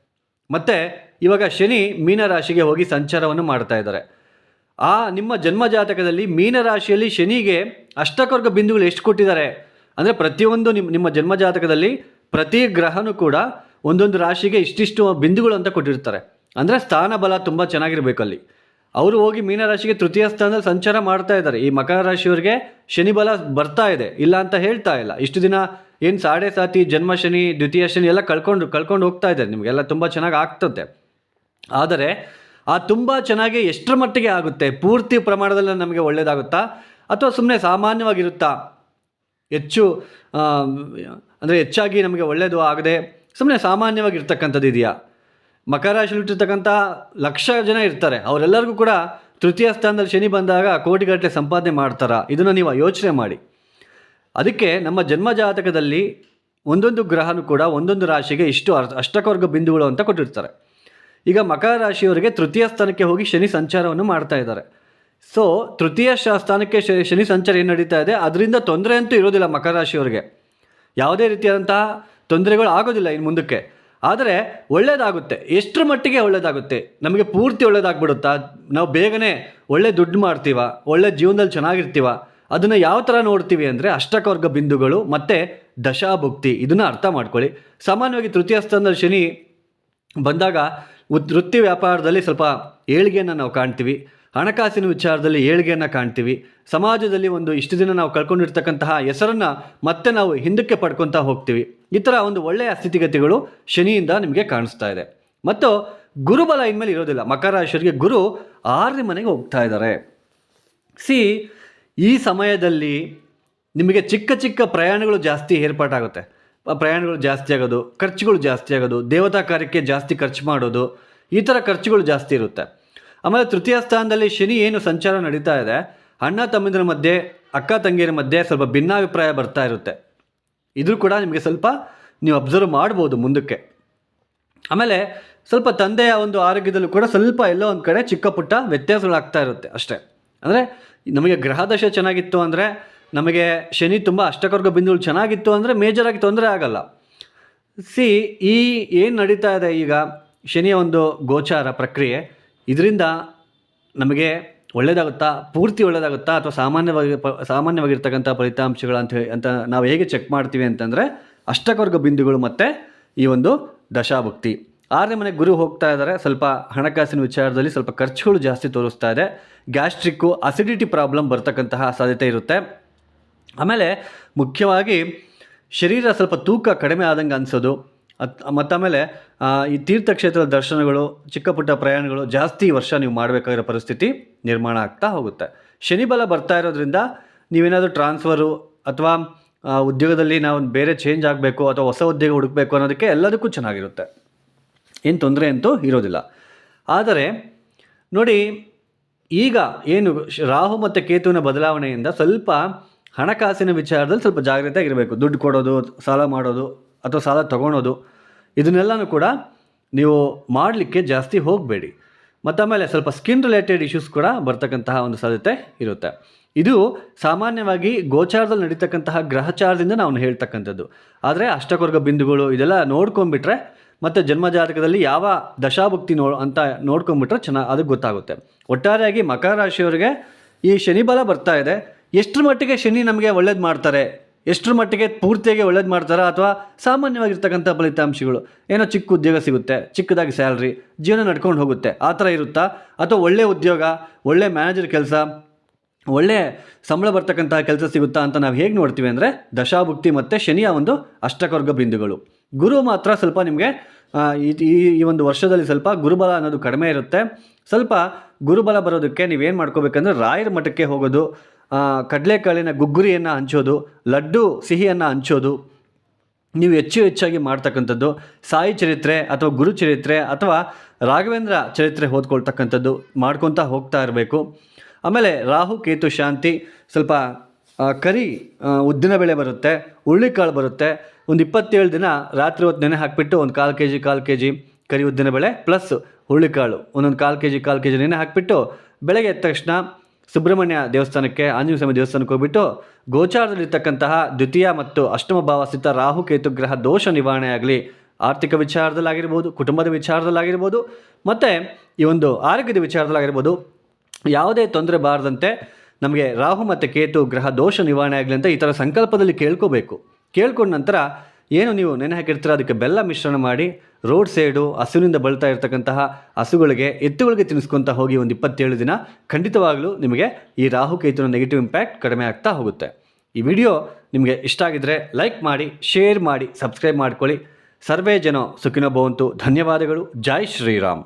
ಮತ್ತು ಇವಾಗ ಶನಿ ಮೀನರಾಶಿಗೆ ಹೋಗಿ ಸಂಚಾರವನ್ನು ಮಾಡ್ತಾ ಇದ್ದಾರೆ. ಆ ನಿಮ್ಮ ಜನ್ಮ ಜಾತಕದಲ್ಲಿ ಮೀನರಾಶಿಯಲ್ಲಿ ಶನಿಗೆ ಅಷ್ಟಕರ್ಗ ಬಿಂದುಗಳು ಎಷ್ಟು ಕೊಟ್ಟಿದ್ದಾರೆ? ಅಂದರೆ ಪ್ರತಿಯೊಂದು ನಿಮ್ಮ ನಿಮ್ಮ ಜನ್ಮ ಜಾತಕದಲ್ಲಿ ಪ್ರತಿ ಗ್ರಹನೂ ಕೂಡ ಒಂದೊಂದು ರಾಶಿಗೆ ಇಷ್ಟಿಷ್ಟು ಬಿಂದುಗಳು ಅಂತ ಕೊಟ್ಟಿರ್ತಾರೆ. ಅಂದರೆ ಸ್ಥಾನ ಬಲ ತುಂಬ ಚೆನ್ನಾಗಿರ್ಬೇಕು ಅಲ್ಲಿ. ಅವರು ಹೋಗಿ ಮೀನರಾಶಿಗೆ ತೃತೀಯ ಸ್ಥಾನದಲ್ಲಿ ಸಂಚಾರ ಮಾಡ್ತಾ ಇದ್ದಾರೆ. ಈ ಮಕರ ರಾಶಿಯವರಿಗೆ ಶನಿ ಬಲ ಬರ್ತಾ ಇದೆ. ಇಲ್ಲ ಅಂತ ಹೇಳ್ತಾ ಇಲ್ಲ. ಇಷ್ಟು ದಿನ ಏನು ಸಾಡೆ ಸಾತಿ, ಜನ್ಮ ಶನಿ, ದ್ವಿತೀಯ ಶನಿ ಎಲ್ಲ ಕಳ್ಕೊಂಡು ಕಳ್ಕೊಂಡು ಹೋಗ್ತಾ ಇದ್ದಾರೆ. ನಿಮಗೆಲ್ಲ ತುಂಬ ಚೆನ್ನಾಗಿ ಆಗ್ತದೆ. ಆದರೆ ಆ ತುಂಬ ಚೆನ್ನಾಗಿ ಎಷ್ಟರ ಮಟ್ಟಿಗೆ ಆಗುತ್ತೆ? ಪೂರ್ತಿ ಪ್ರಮಾಣದಲ್ಲಿ ನಮಗೆ ಒಳ್ಳೆಯದಾಗುತ್ತಾ ಅಥವಾ ಸುಮ್ಮನೆ ಸಾಮಾನ್ಯವಾಗಿರುತ್ತಾ? ಹೆಚ್ಚು ಅಂದರೆ ಹೆಚ್ಚಾಗಿ ನಮಗೆ ಒಳ್ಳೆಯದು ಆಗದೆ ಸುಮ್ಮನೆ ಸಾಮಾನ್ಯವಾಗಿರ್ತಕ್ಕಂಥದ್ದು ಇದೆಯಾ? ಮಕರ ರಾಶಿಲಿಟ್ಟಿರ್ತಕ್ಕಂಥ ಲಕ್ಷ ಜನ ಇರ್ತಾರೆ. ಅವರೆಲ್ಲರಿಗೂ ಕೂಡ ತೃತೀಯ ಸ್ಥಾನದಲ್ಲಿ ಶನಿ ಬಂದಾಗ ಕೋಟಿಗಟ್ಟಲೆ ಸಂಪಾದನೆ ಮಾಡ್ತಾರಾ? ಇದನ್ನು ನೀವು ಯೋಚನೆ ಮಾಡಿ. ಅದಕ್ಕೆ ನಮ್ಮ ಜನ್ಮ ಜಾತಕದಲ್ಲಿ ಒಂದೊಂದು ಗ್ರಹನೂ ಕೂಡ ಒಂದೊಂದು ರಾಶಿಗೆ ಇಷ್ಟು ಅರ್- ಅಷ್ಟಕವರ್ಗ ಬಿಂದುಗಳು ಅಂತ ಕೊಟ್ಟಿರ್ತಾರೆ. ಈಗ ಮಕರ ರಾಶಿಯವರಿಗೆ ತೃತೀಯ ಸ್ಥಾನಕ್ಕೆ ಹೋಗಿ ಶನಿ ಸಂಚಾರವನ್ನು ಮಾಡ್ತಾ ಇದ್ದಾರೆ. ಸೊ ತೃತೀಯ ಸ್ಥಾನಕ್ಕೆ ಶನಿ ಸಂಚಾರ ಏನು ನಡೀತಾ ಇದೆ? ಅದರಿಂದ ತೊಂದರೆ ಅಂತೂ ಇರೋದಿಲ್ಲ ಮಕರ ರಾಶಿಯವರಿಗೆ. ಯಾವುದೇ ರೀತಿಯಾದಂತಹ ತೊಂದರೆಗಳು ಆಗೋದಿಲ್ಲ ಇನ್ನು ಮುಂದಕ್ಕೆ. ಆದರೆ ಒಳ್ಳೆಯದಾಗುತ್ತೆ ಎಷ್ಟರ ಮಟ್ಟಿಗೆ ಒಳ್ಳೆಯದಾಗುತ್ತೆ ನಮಗೆ ಪೂರ್ತಿ ಒಳ್ಳೆಯದಾಗ್ಬಿಡುತ್ತಾ ನಾವು ಬೇಗನೆ ಒಳ್ಳೆ ದುಡ್ಡು ಮಾಡ್ತೀವ? ಒಳ್ಳೆ ಜೀವನದಲ್ಲಿ ಚೆನ್ನಾಗಿರ್ತೀವ? ಅದನ್ನು ಯಾವ ಥರ ನೋಡ್ತೀವಿ ಅಂದರೆ ಅಷ್ಟಕವರ್ಗ ಬಿಂದುಗಳು ಮತ್ತು ದಶಾಭುಕ್ತಿ. ಇದನ್ನು ಅರ್ಥ ಮಾಡ್ಕೊಳ್ಳಿ. ಸಾಮಾನ್ಯವಾಗಿ ತೃತೀಯ ಸ್ಥಾನದಲ್ಲಿ ಶನಿ ಬಂದಾಗ ವೃತ್ತಿ ವ್ಯಾಪಾರದಲ್ಲಿ ಸ್ವಲ್ಪ ಏಳಿಗೆಯನ್ನು ನಾವು ಕಾಣ್ತೀವಿ. ಹಣಕಾಸಿನ ವಿಚಾರದಲ್ಲಿ ಏಳಿಗೆಯನ್ನು ಕಾಣ್ತೀವಿ. ಸಮಾಜದಲ್ಲಿ ಒಂದು ಇಷ್ಟು ದಿನ ನಾವು ಕಳ್ಕೊಂಡಿರ್ತಕ್ಕಂತಹ ಹೆಸರನ್ನು ಮತ್ತೆ ನಾವು ಹಿಂದಕ್ಕೆ ಪಡ್ಕೊತಾ ಹೋಗ್ತೀವಿ. ಈ ಥರ ಒಂದು ಒಳ್ಳೆಯ ಸ್ಥಿತಿಗತಿಗಳು ಶನಿಯಿಂದ ನಿಮಗೆ ಕಾಣಿಸ್ತಾ ಇದೆ. ಮತ್ತು ಗುರುಬಲ ಇನ್ಮೇಲೆ ಇರೋದಿಲ್ಲ. ಮಕರ ರಾಶಿಯವರಿಗೆ ಗುರು ಆರನೇ ಮನೆಗೆ ಹೋಗ್ತಾ ಇದ್ದಾರೆ. ಸಿ, ಈ ಸಮಯದಲ್ಲಿ ನಿಮಗೆ ಚಿಕ್ಕ ಚಿಕ್ಕ ಪ್ರಯಾಣಗಳು ಜಾಸ್ತಿ ಏರ್ಪಾಟಾಗುತ್ತೆ. ಪ್ರಯಾಣಗಳು ಜಾಸ್ತಿ ಆಗೋದು, ಖರ್ಚುಗಳು ಜಾಸ್ತಿ ಆಗೋದು, ದೇವತಾ ಕಾರ್ಯಕ್ಕೆ ಜಾಸ್ತಿ ಖರ್ಚು ಮಾಡೋದು, ಈ ಥರ ಖರ್ಚುಗಳು ಜಾಸ್ತಿ ಇರುತ್ತೆ. ಆಮೇಲೆ ತೃತೀಯ ಸ್ಥಾನದಲ್ಲಿ ಶನಿ ಏನು ಸಂಚಾರ ನಡೀತಾ ಇದೆ, ಅಣ್ಣ ತಮ್ಮಂದಿರ ಮಧ್ಯೆ, ಅಕ್ಕ ತಂಗಿಯರ ಮಧ್ಯೆ ಸ್ವಲ್ಪ ಭಿನ್ನಾಭಿಪ್ರಾಯ ಬರ್ತಾ ಇರುತ್ತೆ. ಇದ್ರೂ ಕೂಡ ನಿಮಗೆ ಸ್ವಲ್ಪ ನೀವು ಅಬ್ಸರ್ವ್ ಮಾಡ್ಬೋದು ಮುಂದಕ್ಕೆ. ಆಮೇಲೆ ಸ್ವಲ್ಪ ತಂದೆಯ ಒಂದು ಆರೋಗ್ಯದಲ್ಲೂ ಕೂಡ ಸ್ವಲ್ಪ ಎಲ್ಲೋ ಒಂದು ಕಡೆ ಚಿಕ್ಕ ಪುಟ್ಟ ವ್ಯತ್ಯಾಸಗಳಾಗ್ತಾ ಇರುತ್ತೆ ಅಷ್ಟೇ. ಅಂದರೆ ನಮಗೆ ಗ್ರಹದಶೆ ಚೆನ್ನಾಗಿತ್ತು ಅಂದರೆ ನಮಗೆ ಶನಿ ತುಂಬ ಅಷ್ಟಕರ್ಗ ಬಿಂದುಗಳು ಚೆನ್ನಾಗಿತ್ತು ಅಂದರೆ ಮೇಜರಾಗಿ ತೊಂದರೆ ಆಗಲ್ಲ. ಸಿ ಈ ಏನು ನಡೀತಾ ಇದೆ ಈಗ? ಶನಿಯ ಒಂದು ಗೋಚಾರ ಪ್ರಕ್ರಿಯೆ. ಇದರಿಂದ ನಮಗೆ ಒಳ್ಳೆಯದಾಗುತ್ತಾ ಪೂರ್ತಿ ಒಳ್ಳೆಯದಾಗುತ್ತಾ ಅಥವಾ ಸಾಮಾನ್ಯವಾಗಿ ಪ, ಸಾಮಾನ್ಯವಾಗಿರ್ತಕ್ಕಂಥ ಫಲಿತಾಂಶಗಳು ಅಂತ ಹೇಳಿ ಅಂತ ನಾವು ಹೇಗೆ ಚೆಕ್ ಮಾಡ್ತೀವಿ ಅಂತಂದರೆ ಅಷ್ಟಕರ್ಗ ಬಿಂದುಗಳು ಮತ್ತು ಈ ಒಂದು ದಶಾಭಕ್ತಿ. ಆರನೇ ಮನೆಗೆ ಗುರು ಹೋಗ್ತಾ ಇದ್ದಾರೆ ಸ್ವಲ್ಪ ಹಣಕಾಸಿನ ವಿಚಾರದಲ್ಲಿ ಸ್ವಲ್ಪ ಖರ್ಚುಗಳು ಜಾಸ್ತಿ ತೋರಿಸ್ತಾ ಇದೆ. ಗ್ಯಾಸ್ಟ್ರಿಕ್ಕು ಅಸಿಡಿಟಿ ಪ್ರಾಬ್ಲಮ್ ಬರ್ತಕ್ಕಂತಹ ಸಾಧ್ಯತೆ ಇರುತ್ತೆ. ಆಮೇಲೆ ಮುಖ್ಯವಾಗಿ ಶರೀರ ಸ್ವಲ್ಪ ತೂಕ ಕಡಿಮೆ ಆದಂಗೆ ಅನಿಸೋದು. ಅತ್ ಮತ್ತು ಆಮೇಲೆ ಆ, ಈ ತೀರ್ಥಕ್ಷೇತ್ರದ ದರ್ಶನಗಳು ಚಿಕ್ಕ ಪುಟ್ಟ ಪ್ರಯಾಣಗಳು ಜಾಸ್ತಿ ವರ್ಷ ನೀವು ಮಾಡಬೇಕಾಗಿರೋ ಪರಿಸ್ಥಿತಿ ನಿರ್ಮಾಣ ಆಗ್ತಾ ಹೋಗುತ್ತೆ. ಶನಿಬಲ ಬರ್ತಾ ಇರೋದ್ರಿಂದ ನೀವೇನಾದರೂ ಟ್ರಾನ್ಸ್ಫರು ಅಥವಾ ಉದ್ಯೋಗದಲ್ಲಿ ನಾವು ಬೇರೆ ಚೇಂಜ್ ಆಗಬೇಕು ಅಥವಾ ಹೊಸ ಉದ್ಯೋಗ ಹುಡುಕಬೇಕು ಅನ್ನೋದಕ್ಕೆ ಎಲ್ಲದಕ್ಕೂ ಚೆನ್ನಾಗಿರುತ್ತೆ. ಏನು ತೊಂದರೆ ಅಂತೂ ಇರೋದಿಲ್ಲ. ಆದರೆ ನೋಡಿ ಈಗ ಏನು ರಾಹು ಮತ್ತು ಕೇತುವಿನ ಬದಲಾವಣೆಯಿಂದ ಸ್ವಲ್ಪ ಹಣಕಾಸಿನ ವಿಚಾರದಲ್ಲಿ ಸ್ವಲ್ಪ ಜಾಗ್ರತೆಯಾಗಿರಬೇಕು. ದುಡ್ಡು ಕೊಡೋದು, ಸಾಲ ಮಾಡೋದು ಅಥವಾ ಸಾಲ ತೊಗೊಳೋದು, ಇದನ್ನೆಲ್ಲನೂ ಕೂಡ ನೀವು ಮಾಡಲಿಕ್ಕೆ ಜಾಸ್ತಿ ಹೋಗಬೇಡಿ. ಮತ್ತು ಆಮೇಲೆ ಸ್ವಲ್ಪ ಸ್ಕಿನ್ ರಿಲೇಟೆಡ್ ಇಶ್ಯೂಸ್ ಕೂಡ ಬರ್ತಕ್ಕಂತಹ ಒಂದು ಸಾಧ್ಯತೆ ಇರುತ್ತೆ. ಇದು ಸಾಮಾನ್ಯವಾಗಿ ಗೋಚಾರದಲ್ಲಿ ನಡೀತಕ್ಕಂತಹ ಗ್ರಹಚಾರದಿಂದ ನಾವು ಹೇಳ್ತಕ್ಕಂಥದ್ದು. ಆದರೆ ಅಷ್ಟಕರ್ಗ ಬಿಂದುಗಳು ಇದೆಲ್ಲ ನೋಡ್ಕೊಂಡ್ಬಿಟ್ರೆ ಮತ್ತು ಜನ್ಮ ಜಾತಕದಲ್ಲಿ ಯಾವ ದಶಾಭುಕ್ತಿ ನೋ ಅಂತ ನೋಡ್ಕೊಂಡ್ಬಿಟ್ರೆ ಚೆನ್ನಾಗಿ ಅದು ಗೊತ್ತಾಗುತ್ತೆ. ಒಟ್ಟಾರೆಯಾಗಿ ಮಕರ ರಾಶಿಯವರಿಗೆ ಈ ಶನಿಬಲ ಬರ್ತಾ ಇದೆ. ಎಷ್ಟರ ಮಟ್ಟಿಗೆ ಶನಿ ನಮಗೆ ಒಳ್ಳೇದು ಮಾಡ್ತಾರೆ? ಎಷ್ಟರ ಮಟ್ಟಿಗೆ ಪೂರ್ತಿಯಾಗಿ ಒಳ್ಳೇದು ಮಾಡ್ತಾರಾ ಅಥವಾ ಸಾಮಾನ್ಯವಾಗಿರ್ತಕ್ಕಂಥ ಫಲಿತಾಂಶಗಳು? ಏನೋ ಚಿಕ್ಕ ಉದ್ಯೋಗ ಸಿಗುತ್ತೆ, ಚಿಕ್ಕದಾಗಿ ಸ್ಯಾಲ್ರಿ, ಜೀವನ ನಡ್ಕೊಂಡು ಹೋಗುತ್ತೆ, ಆ ಥರ ಇರುತ್ತಾ? ಅಥವಾ ಒಳ್ಳೆಯ ಉದ್ಯೋಗ, ಒಳ್ಳೆ ಮ್ಯಾನೇಜರ್ ಕೆಲಸ, ಒಳ್ಳೆ ಸಂಬಳ ಬರ್ತಕ್ಕಂತಹ ಕೆಲಸ ಸಿಗುತ್ತಾ ಅಂತ ನಾವು ಹೇಗೆ ನೋಡ್ತೀವಿ ಅಂದರೆ ದಶಾಭುಕ್ತಿ ಮತ್ತು ಶನಿಯ ಒಂದು ಅಷ್ಟಕರ್ಗ ಬಿಂದುಗಳು. ಗುರು ಮಾತ್ರ ಸ್ವಲ್ಪ ನಿಮಗೆ ಈ ಒಂದು ವರ್ಷದಲ್ಲಿ ಸ್ವಲ್ಪ ಗುರುಬಲ ಅನ್ನೋದು ಕಡಿಮೆ ಇರುತ್ತೆ. ಸ್ವಲ್ಪ ಗುರುಬಲ ಬರೋದಕ್ಕೆ ನೀವೇನು ಮಾಡ್ಕೋಬೇಕಂದ್ರೆ ರಾಯರ ಮಠಕ್ಕೆ ಹೋಗೋದು ಕಡಲೆಕಾಳಿನ ಗುಗ್ಗುರಿಯನ್ನು ಹಂಚೋದು, ಲಡ್ಡು ಸಿಹಿಯನ್ನು ಹಂಚೋದು, ನೀವು ಹೆಚ್ಚು ಹೆಚ್ಚಾಗಿ ಮಾಡ್ತಕ್ಕಂಥದ್ದು ಸಾಯಿ ಚರಿತ್ರೆ ಅಥವಾ ಗುರು ಚರಿತ್ರೆ ಅಥವಾ ರಾಘವೇಂದ್ರ ಚರಿತ್ರೆ ಓದ್ಕೊಳ್ತಕ್ಕಂಥದ್ದು ಮಾಡ್ಕೊತಾ ಹೋಗ್ತಾ ಇರಬೇಕು. ಆಮೇಲೆ ರಾಹು, ಕೇತು, ಶಾಂತಿ ಸ್ವಲ್ಪ ಕರಿ ಉದ್ದಿನ ಬೆಳೆ ಬರುತ್ತೆ, ಹುರುಳಿಕಾಳು ಬರುತ್ತೆ. ಒಂದು ಇಪ್ಪತ್ತೇಳು ದಿನ ರಾತ್ರಿ ಹೊತ್ತು ನೆನೆ ಹಾಕಿಬಿಟ್ಟು ಒಂದು ಕಾಲು ಕೆ ಜಿ ಕಾಲು ಕೆ ಜಿ ಕರಿ ಉದ್ದಿನ ಬೆಳೆ ಪ್ಲಸ್ ಹುರುಳಿಕಾಳು ಒಂದೊಂದು ಕಾಲು ಕೆ ಜಿ ಕಾಲು ಕೆ ಜಿ ನೆನೆ ಹಾಕಿಬಿಟ್ಟು ಬೆಳಗ್ಗೆ ಎದ್ದ ತಕ್ಷಣ ಸುಬ್ರಹ್ಮಣ್ಯ ದೇವಸ್ಥಾನಕ್ಕೆ ಆಂಜನೇಯ ಸ್ವಾಮಿ ದೇವಸ್ಥಾನಕ್ಕೆ ಹೋಗ್ಬಿಟ್ಟು ಗೋಚಾರದಲ್ಲಿರ್ತಕ್ಕಂತಹ ದ್ವಿತೀಯ ಮತ್ತು ಅಷ್ಟಮ ಭಾವ ಸ್ಥಿತ ಕೇತು ಗ್ರಹ ದೋಷ ನಿವಾರಣೆ ಆಗಲಿ, ಆರ್ಥಿಕ ವಿಚಾರದಲ್ಲಾಗಿರ್ಬೋದು, ಕುಟುಂಬದ ವಿಚಾರದಲ್ಲಾಗಿರ್ಬೋದು, ಮತ್ತು ಈ ಒಂದು ಆರೋಗ್ಯದ ವಿಚಾರದಲ್ಲಾಗಿರ್ಬೋದು, ಯಾವುದೇ ತೊಂದರೆ ಬಾರದಂತೆ ನಮಗೆ ರಾಹು ಮತ್ತು ಕೇತು ಗ್ರಹ ದೋಷ ನಿವಾರಣೆ ಆಗಲಿ ಅಂತ ಈ ಥರ ಸಂಕಲ್ಪದಲ್ಲಿ ಕೇಳ್ಕೋಬೇಕು. ಕೇಳ್ಕೊಂಡ ನಂತರ ಏನು ನೀವು ನೆನೆ ಹಾಕಿರ್ತೀರ? ಅದಕ್ಕೆ ಬೆಲ್ಲ ಮಿಶ್ರಣ ಮಾಡಿ ರೋಡ್ ಸೈಡು ಹಸುವಿನಿಂದ ಬಳ್ತಾ ಇರತಕ್ಕಂತಹ ಹಸುಗಳಿಗೆ, ಎತ್ತುಗಳಿಗೆ ತಿನ್ನಿಸ್ಕೊತಾ ಹೋಗಿ ಒಂದು ಇಪ್ಪತ್ತೇಳು ದಿನ ಖಂಡಿತವಾಗಲೂ ನಿಮಗೆ ಈ ರಾಹು ಕೇತುವಿನ ನೆಗೆಟಿವ್ ಇಂಪ್ಯಾಕ್ಟ್ ಕಡಿಮೆ ಆಗ್ತಾ ಹೋಗುತ್ತೆ. ಈ ವಿಡಿಯೋ ನಿಮಗೆ ಇಷ್ಟ ಆಗಿದ್ದರೆ ಲೈಕ್ ಮಾಡಿ ಶೇರ್ ಮಾಡಿ ಸಬ್ಸ್ಕ್ರೈಬ್ ಮಾಡ್ಕೊಳ್ಳಿ. ಸರ್ವೇ ಜನ ಸುಖಿನೋ ಭವಂತು. ಧನ್ಯವಾದಗಳು. ಜೈ ಶ್ರೀರಾಮ್.